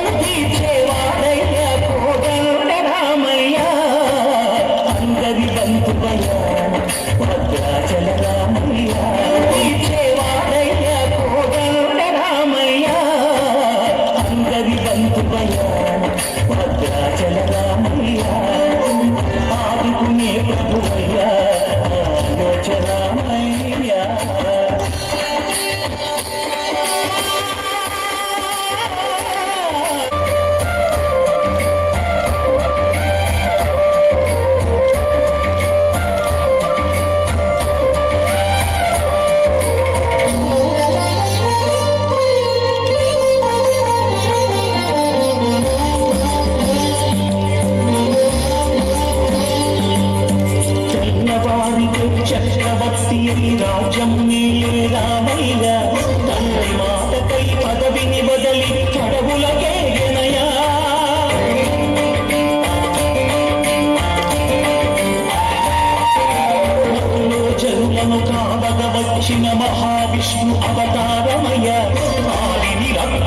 Let me play.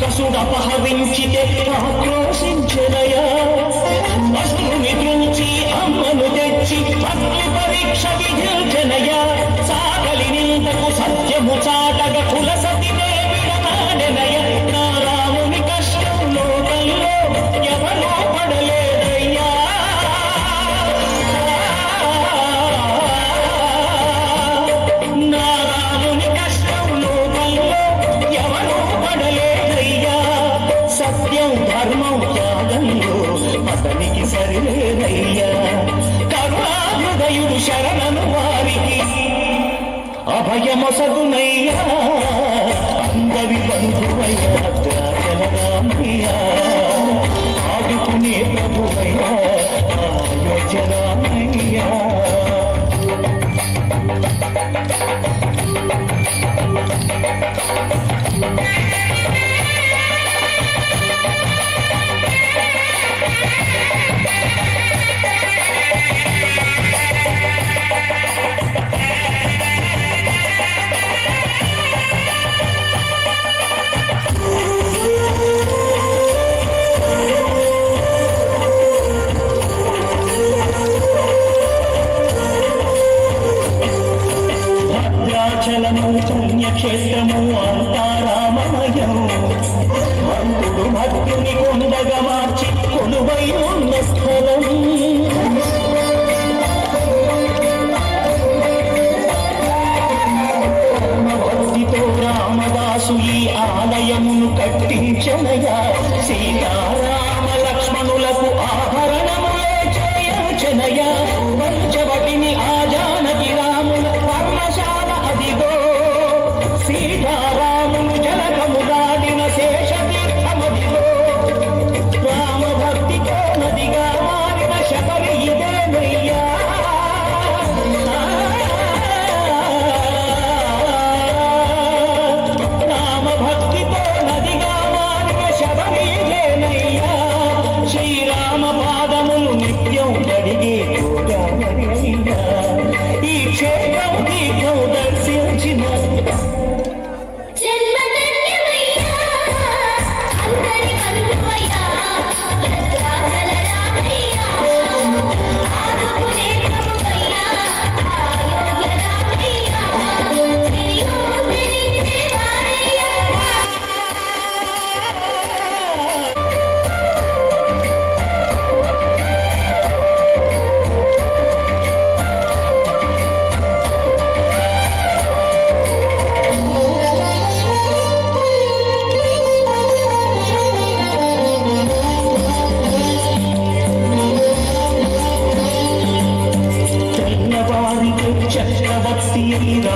రాక్షసుడపహవించితే ఆక్రోశించదయా వస్తుని దృంచి అమ్మను తెచ్చి భక్తి పరీక్ష విధించ Nosotros చలము పుణ్యక్షేత్రము అంతా రామమయం మందుడు భక్తుని కొండగా మార్చి కొలువై ఉన్న స్థలం భక్తితో రామదాసు ఈ ఆలయమును కట్టించనగా సీతారా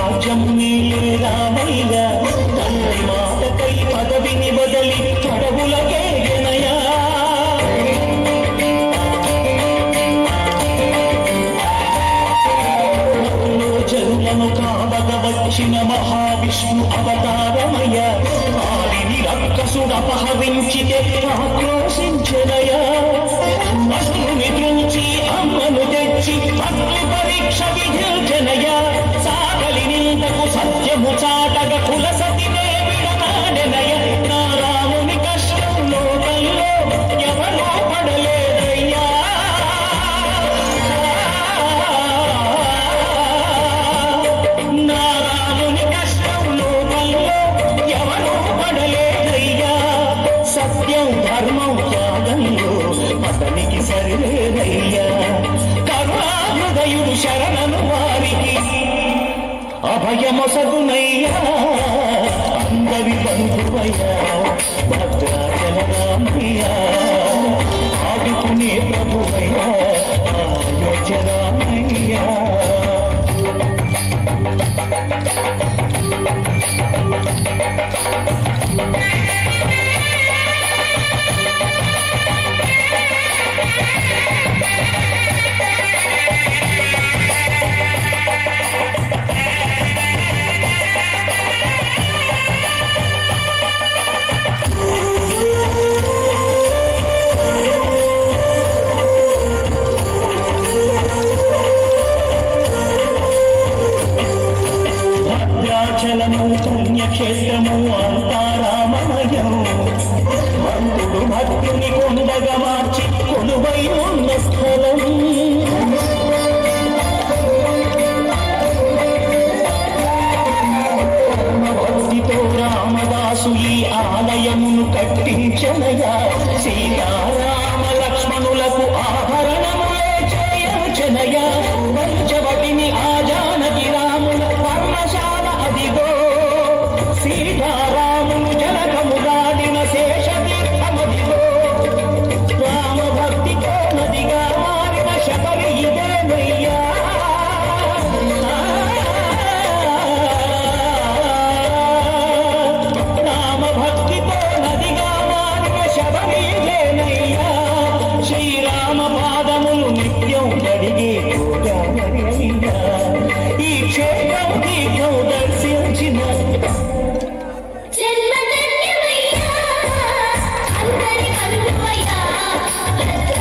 రాజ్యం నీకు రామయ్య రక్కసుడపహరించితే ఆక్రోశించనయా శరణను వారికి. అభయమసగునయ్యా అందరి బంధువయ్యా ఆదుకునే ప్రభువయ్యా ఆలోచరామ మనసు ఈ ఆలయమును కట్టించనయా సీతారామ Bye. Ah, ah.